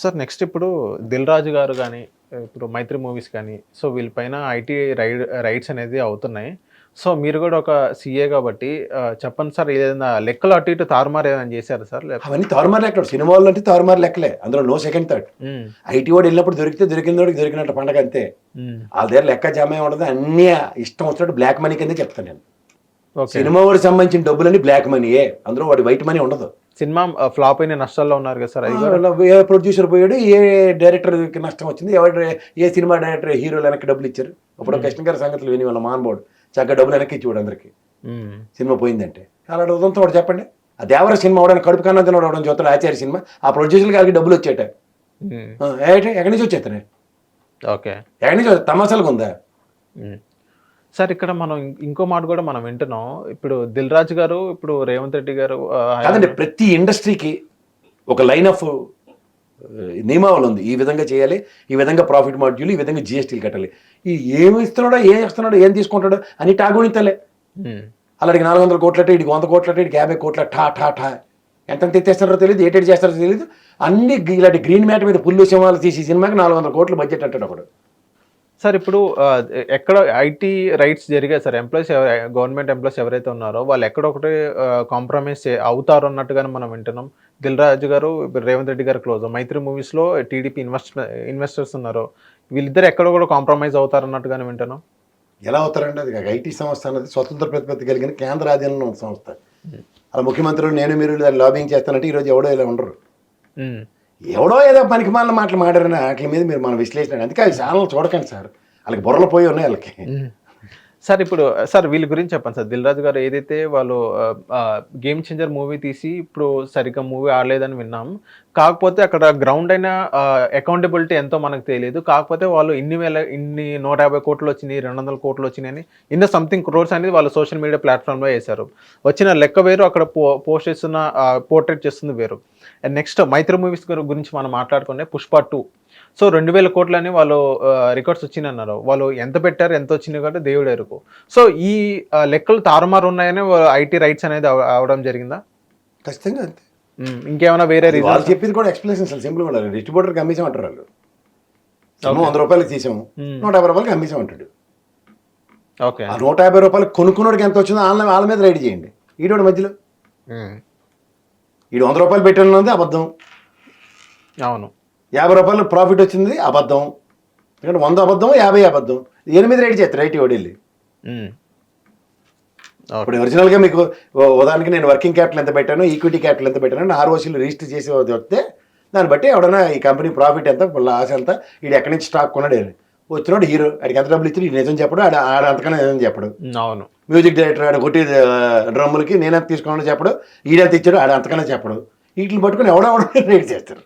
Sir next ఇప్పుడు దిల్ రాజు గారు కానీ ఇప్పుడు మైత్రి మూవీస్ కానీ సో వీళ్ళపైన ఐటీ రైడ్ రైట్స్ అనేది అవుతున్నాయి. సో మీరు కూడా ఒక సీఏ కాబట్టి ఆ, చెప్పండి సార్ ఏదైనా లెక్కలు అటు ఇటు తారుమారు ఏదైనా చేశారు సార్? లేకపోతే అవన్నీ తారుమారు లెక్కలు. సినిమాలు అంటే తారుమారు లెక్కలే. అందులో నో సెకండ్ థర్డ్ ఐటీ వాడు వెళ్ళినప్పుడు దొరికితే దొరికిన వాడికి దొరికినట్టు పండగ అంతే. వాళ్ళ దగ్గర లెక్క జమ ఉండదు అన్ని ఇష్టం వచ్చినట్టు బ్లాక్ మనీ కింద చెప్తాను నేను. సినిమా వాడికి సంబంధించిన డబ్బులన్నీ బ్లాక్ మనీయే అందులో వాడి వైట్ మనీ ఉండదు. సినిమా ఫ్లాప్ అయిన నష్టాల్లో ఉన్నారు కదా సార్ కూడా? ఏ ప్రొడ్యూసర్ పోయాడు ఏ డైరెక్టర్కి నష్టం వచ్చింది ఎవరు ఏ సినిమా డైరెక్టర్ హీరోలు వెనక్కి డబ్బులు ఇచ్చారు. ఇప్పుడు కృష్ణ గారి సంగతులు విని వాళ్ళ మాన్బోర్డు చక్కగా డబ్బులు వెనక్కి ఇచ్చేవాడు అందరికి. సినిమా పోయిందంటే. అలాంటి ఉదంతో వాడు చెప్పండి. ఆ దేవర సినిమా అవడానికి కడుపు కన్నా తినడం అవడం చూస్తాడు ఆచార్య సినిమా ఆ ప్రొడ్యూసర్ గారికి డబ్బులు వచ్చేట. ఎక్కడి నుంచి వచ్చేస్తానే ఓకే. ఎక్కడి నుంచి తమాషాలుగా ఉందా. సార్ ఇక్కడ మనం ఇంకో మాట కూడా మనం వింటున్నాం. ఇప్పుడు దిల్ రాజు గారు ఇప్పుడు రేవంత్ రెడ్డి గారు కాదండి ప్రతి ఇండస్ట్రీకి ఒక లైన్ ఆఫ్ నియమావళి ఉంది. ఈ విధంగా చేయాలి ఈ విధంగా ప్రాఫిట్ మాడ్యూల్ ఈ విధంగా జిఎస్టీలు కట్టాలి. ఈ ఏమి ఇస్తున్నాడో ఏం ఇస్తున్నాడో ఏం తీసుకుంటాడో అని టాగుణితలే అలాంటి నాలుగు వందల కోట్లట ఇడికి వంద కోట్లట ఇడికి యాభై కోట్ల ఠా ఠా ఠా. ఎంత ఎత్తేస్తున్నారో తెలియదు ఏటేటి చేస్తారో తెలియదు అన్ని ఇలాంటి గ్రీన్ మ్యాట్ మీద పుల్లు సింహాలు తీసి సినిమాకి నాలుగు వందల కోట్లు బడ్జెట్ అంటాడు ఒకడు. సార్ ఇప్పుడు ఎక్కడ ఐటీ రైట్స్ జరిగాయి సార్? ఎంప్లాయీస్ గవర్నమెంట్ ఎంప్లాయీస్ ఎవరైతే ఉన్నారో వాళ్ళు ఎక్కడొకటి కాంప్రమైజ్ అవుతారు అన్నట్టుగానే మనం వింటున్నాం. దిల్ రాజు గారు రేవంత్ రెడ్డి గారు క్లోజ్ మైత్రి మూవీస్లో టీడీపీ ఇన్వెస్ట్ ఇన్వెస్టర్స్ ఉన్నారు. వీళ్ళిద్దరు ఎక్కడ కూడా కాంప్రమైజ్ అవుతారు అన్నట్టుగానే వింటున్నాం. ఎలా అవుతారండి అది ఐటీ సంస్థ అన్నది స్వతంత్ర ప్రతిపత్తి కలిగిన కేంద్ర ఆధీనంలో ఉన్న సంస్థ. అలా ముఖ్యమంత్రులు నేను మీరు లాబింగ్ చేస్తానంటే ఈరోజు ఎవడో ఇలా ఉండరు. ఎవడో ఏదో పనికి మాలిన మాటలు మాట్లాడిన వాటి మీద మీరు మన విశ్లేషణ అందుకే అవి ఛానల్ చూడకండి సార్. వాళ్ళకి బుర్రలు పోయి ఉన్నాయి వాళ్ళకి. సార్ ఇప్పుడు సార్ వీళ్ళ గురించి చెప్పండి సార్. దిల్ రాజు గారు ఏదైతే వాళ్ళు గేమ్ చేంజర్ మూవీ తీసి ఇప్పుడు సరిగ్గా మూవీ ఆడలేదని విన్నాం. కాకపోతే అక్కడ గ్రౌండ్ అయిన అకౌంటబిలిటీ ఎంతో మనకు తెలియదు. కాకపోతే వాళ్ళు ఇన్ని వేల ఇన్ని నూట యాభై కోట్లు వచ్చినాయి రెండు వందల కోట్లు వచ్చినాయని ఇన్న సంథింగ్ క్రోర్స్ అనేది వాళ్ళు సోషల్ మీడియా ప్లాట్ఫామ్లో వేశారు. వచ్చిన లెక్క వేరు అక్కడ పో పోస్ట్ చేస్తున్న పోర్ట్రేట్ చేస్తుంది వేరు. అండ్ నెక్స్ట్ మైత్రి మూవీస్ గురించి మనం మాట్లాడుకునే పుష్ప టూ సో రెండు వేల కోట్లని వాళ్ళు రికార్డ్స్ వచ్చినాయి అన్నారు వాళ్ళు ఎంత పెట్టారు ఎంత వచ్చినాయి కాబట్టి దేవుడు ఎరుకు. సో ఈ లెక్కలు తారుమారు ఉన్నాయని ఐటీ రైట్స్ అనేది అవ- అవడం జరిగిందా? ఖచ్చితంగా అంతే. ఇంకేమైనా వేరే రీజన్ చెప్పింది కూడా ఎక్స్ప్లెనేషన్ అసలు సింపుల్గా ఉండాలి. డిస్ట్రిబ్యూటర్కి అమ్మేసాం అంటారు వాళ్ళు. వంద రూపాయలకి తీసాము. నూట యాభై రూపాయలకి అమ్మేసాం అంటాడు. ఓకే. ఆ నూట యాభై రూపాయలు కొనుక్కున్నోడికి ఎంత వచ్చిందో వాళ్ళ వాళ్ళ మీద రైడ్ చేయండి. ఈడోడి మధ్యలో. ఈడు వంద రూపాయలు పెట్టినది అబద్ధం. అవును. యాభై రూపాయలు ప్రాఫిట్ వచ్చింది అబద్ధం. ఎందుకంటే వంద అబద్ధం యాభై అబద్ధం. ఎనిమిది రైడ్ చేస్తారు రైట్ ఉమ్. ఇప్పుడు ఒరిజినల్గా మీకు ఉదాహరణకి నేను వర్కింగ్ క్యాపిటల్ ఎంత పెట్టాను ఈక్విటీ క్యాపిటల్ ఎంత పెట్టాను ఆర్ఓసీలు రిజిస్టర్ చేసి వస్తే దాన్ని బట్టి ఎవడన్నా ఈ కంపెనీ ప్రాఫిట్ ఎంత లాస్ ఎంత వీడు ఎక్కడి నుంచి స్టాక్ కొన్నాడు. వచ్చినోడు హీరో ఆడికి ఎంత డబ్బులు ఇచ్చి నిజం చెప్పడు ఆడ ఆడ అంతకన్నా నిజం చెప్పడు. అవును. మ్యూజిక్ డైరెక్టర్ ఆడ కొట్టి డ్రమ్ములకి నేనెంత తీసుకున్నాడో చెప్పడు ఈడెంత ఇచ్చాడు ఆడ అంతకన్నా చెప్పడు. వీటిని పట్టుకుని ఎవడెవడ రేట్ చేస్తారు.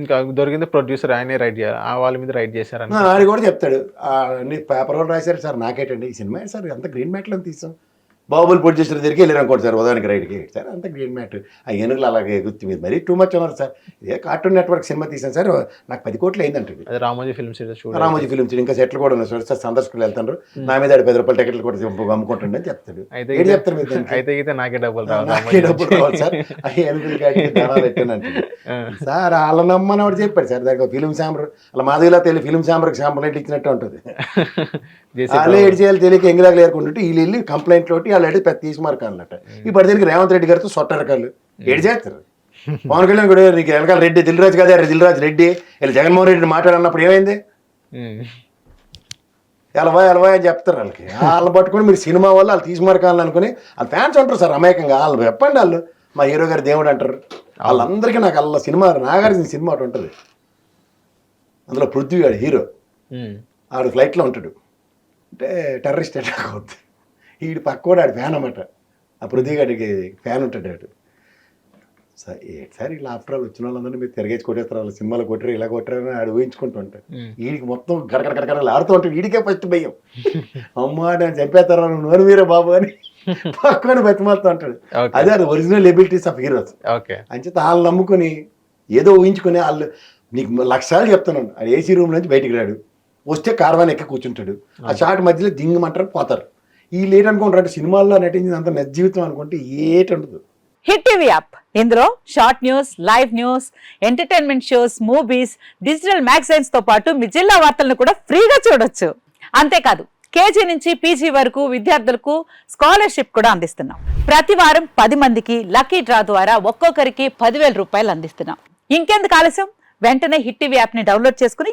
ఇంకా దొరికింది ప్రొడ్యూసర్ ఆయనే రైట్ చేయాలి. ఆ వాళ్ళ మీద రైట్ చేశారని ఆడి కూడా చెప్తాడు. పేపర్ వాళ్ళు రాశారు సార్ నాకేటండి? ఈ సినిమా సార్? అంత గ్రీన్ మ్యాట్లో తీసాం బాహుబలి ప్రొడ్యూసర్ దగ్గరికి వెళ్ళారు అనుకోండి సార్ ఉదాహరణకి రైడ్కి. సార్ అంత గ్రీన్ మ్యాట్ ఆ ఏనుగులు అలాగే గుర్తు మీద మరీ టూ మచ్ ఉన్నారు సార్. ఇదే కార్టూన్ నెట్వర్క్ సినిమా తీసాను సార్ నాకు పది కోట్లు అయిందంటే అది Ramoji film city Ramoji film ఇంకా సెట్లు కూడా ఉన్నాయి సార్. సార్ సందర్శకులు వెళ్తారు నా మీద పది రూపాయలు టికెట్లు కూడా అమ్ముకుంటుండే అని చెప్తాడు. అయితే చెప్తారు మీరు? అయితే అయితే నాకే డబ్బులు నాకే డబ్బులు రావాలి సార్. ఆ ఏనుగులు పెట్టానంటే సార్ వాళ్ళ నమ్మని వాడు చెప్పాడు సార్ దానికి ఫిలిం ఛాంబర్ అలా మాదిరిలా తెలియ ఫిలిం ఛాంబర్కి కంప్లైంట్ ఇచ్చినట్టు ఉంటుంది. వాళ్ళే ఏడు చేయాలి తెలియక ఎంగిలాగా లేకుంటుంటే వీళ్ళు వెళ్ళి కంప్లైంట్ తోటి వాళ్ళు అడిగి పెద్ద తీసి మార్క్ అన్నట్ట ఇప్పుడు దీనికి రేవంత్ రెడ్డి గారితో సొట్టరకాలు ఏడు చేస్తారు. పవన్ కళ్యాణ్ కూడా నీకు వెనకాల రెడ్డి దిల్రాజు కదా దిల్రాజు రెడ్డి. వీళ్ళు జగన్మోహన్ రెడ్డి మాట్లాడన్నప్పుడు ఏమైంది. ఎలవా ఎలవా అని చెప్తారు వాళ్ళకి. వాళ్ళు పట్టుకొని మీరు సినిమా వాళ్ళు వాళ్ళు తీసి మార్కాలని అనుకుని వాళ్ళ ఫ్యాన్స్ ఉంటారు సార్ అమాయకంగా. వాళ్ళు చెప్పండి వాళ్ళు. మా హీరో గారు దేవుడు అంటారు. వాళ్ళందరికీ నాకు వాళ్ళ సినిమా నాగార్జున సినిమా ఒకటి ఉంటుంది. అందులో పృథ్వీ గాడు హీరో. ఆడు ఫ్లైట్లో ఉంటాడు. అంటే టెర్రరిస్ట్ అటాక్ అవుతుంది ఈడు పక్కోడు ఆడు ఫ్యాన్ అన్నమాట. ఆ పృథ్వీగాడికి ఫ్యాన్ ఉంటాడు ఆడు. సార్ సార్ ఇలా ఆఫ్టర్ ఆల్ వచ్చిన వాళ్ళందరినీ మీరు తిరగేసి కొట్టేస్తారు వాళ్ళ సినిమాలు కొట్టారు ఇలా కొట్టారు అని ఆడు ఊహించుకుంటూ ఉంటాడు. వీడికి మొత్తం గడగడ గడగడలు ఆడుతూ ఉంటాడు. వీడికే ఫస్ట్ భయం. అమ్మా నేను చంపేస్తారా? నువ్వు నోరు మీరే బాబు అని పక్కన బతిమాలుతూ ఉంటాడు. అదే అది original abilities of heroes okay అంచేత వాళ్ళు నమ్ముకొని ఏదో ఊహించుకొని వాళ్ళు నీకు లక్షాలు చెప్తున్నాను. ఆ ఏసీ రూమ్ నుంచి బయటికి రాడు. వస్తే కార్వాన్ ఎక్కి కూర్చుంటాడు. ఆ షాట్ మధ్యలో దింగమంటారు పోతారు. ఈ లేట్ అనుకుంటారు అంటే సినిమాల్లో నటించింది అంత నిజ జీవితం అనుకుంటే ఏటి ఉండదు. Hit TV app. ఇందులో short news live news entertainment shows movies digital మ్యాగజైన్స్తో పాటు మీ జిల్లా వార్తలను కూడా ఫ్రీగా చూడొచ్చు. అంతేకాదు కేజీ నుంచి పీజీ వరకు విద్యార్థులకు స్కాలర్షిప్ కూడా అందిస్తున్నాం. ప్రతి వారం పది మందికి లక్కీ డ్రా ద్వారా ఒక్కొక్కరికి పదివేల రూపాయలు అందిస్తున్నాం. ఇంకెందుకు ఆలస్యం? వెంటనే హిట్ టీవీ యాప్ని డౌన్లోడ్ చేసుకుని